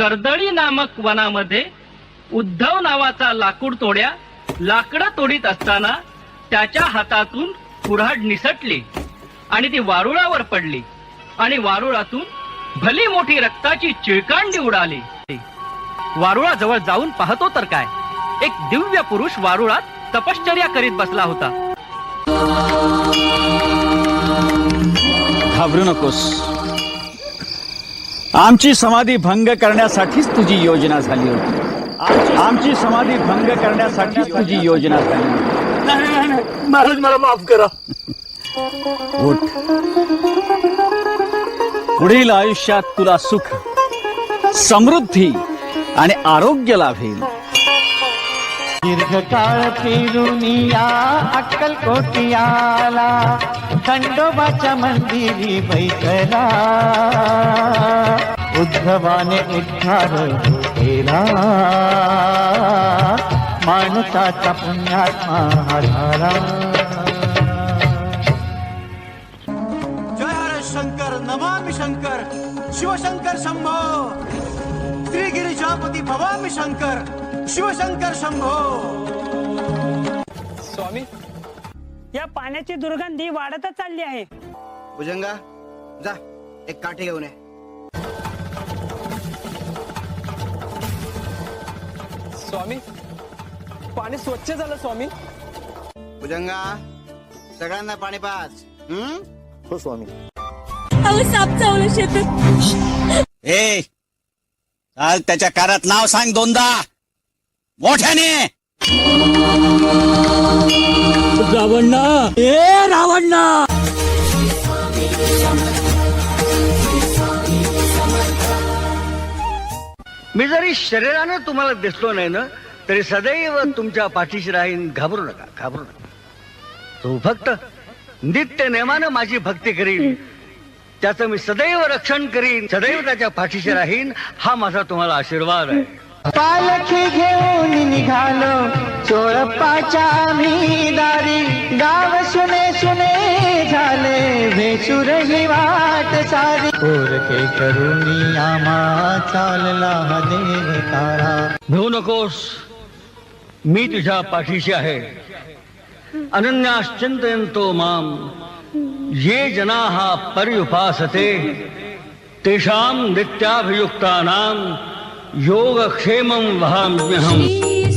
कर्दळी नामक वनामध्ये उद्धव नावाचा लाकूड तोड्या लाकडं तोडीत असताना त्याच्या हातातून कुऱ्हाड निसटली आणि ती वारुळावर पडली आणि वारुळातून भली मोठी रक्ताची चिळकांडी उडाली. वारुळाजवळ जाऊन पाहतो तर काय? एक दिव्य पुरुष वारुळात तपश्चर्या करीत बसला होता. घाबरू नकोस. आमची समाधी भंग करण्यासाठीच तुझी योजना झाली होती. आमची- समाधी भंग करण्यासाठीच तुझी योजना झाली होती. महाराज मला माफ करा. उठ. पुढील आयुष्यात तुला सुख समृद्धी आणि आरोग्य लाभेल. दीर्घकाळ फिरून या अक्कलकोटी आला खंडोबाच्या मंदिरी बैठला. उद्धवाने उद्धार केला. माणसाचा पुण्यात्मा हा झाला जय शंकर नमामि शंकर शिवशंकर शंभो. श्रीगिरिजापती भवामी शंकर. शिवशंकर शंभो. स्वामी? या पाण्याची दुर्गंधी वाढतच चालली आहे. भुजंगा जा एक काठी घेऊन ये. स्वामी? पाणी स्वच्छ झालं स्वामी. भुजंगा सगळ्यांना पाणी पाच. हम्म हो स्वामी. साप चावलं शेतात. ए काल त्याच्या कारात नाव सांग दोनदा. मोठ्याने. रावण्णा. ए रावण्णा. मी जरी शरीरानं तुम्हाला दिसलो नाही ना तरी सदैव तुमच्या पाठीशी राहीन. घाबरू नका घाबरू नका. तो फक्त नित्य नेमानं माझी भक्ती करीन. त्याचं मी सदैव रक्षण करीन. सदैव त्याच्या पाठीशी राहीन. हा माझा तुम्हाला आशीर्वाद आहे. पालखी घेऊन निघालो. चोळपाच्या आम्ही दारी गाव सुने सुने झाले. भेसुर ही वाट सारी. पोरके करुणी आम्हा चालला हा देव तारा. भिवू नकोस मी तुझ्या पाठीशी आहे. अनन्याश्चिंतयंतो माम. ये जनाः पर्युपासते. तेषां नित्याभियुक्तानां योगक्षेमं वहाम्यहम्। श्री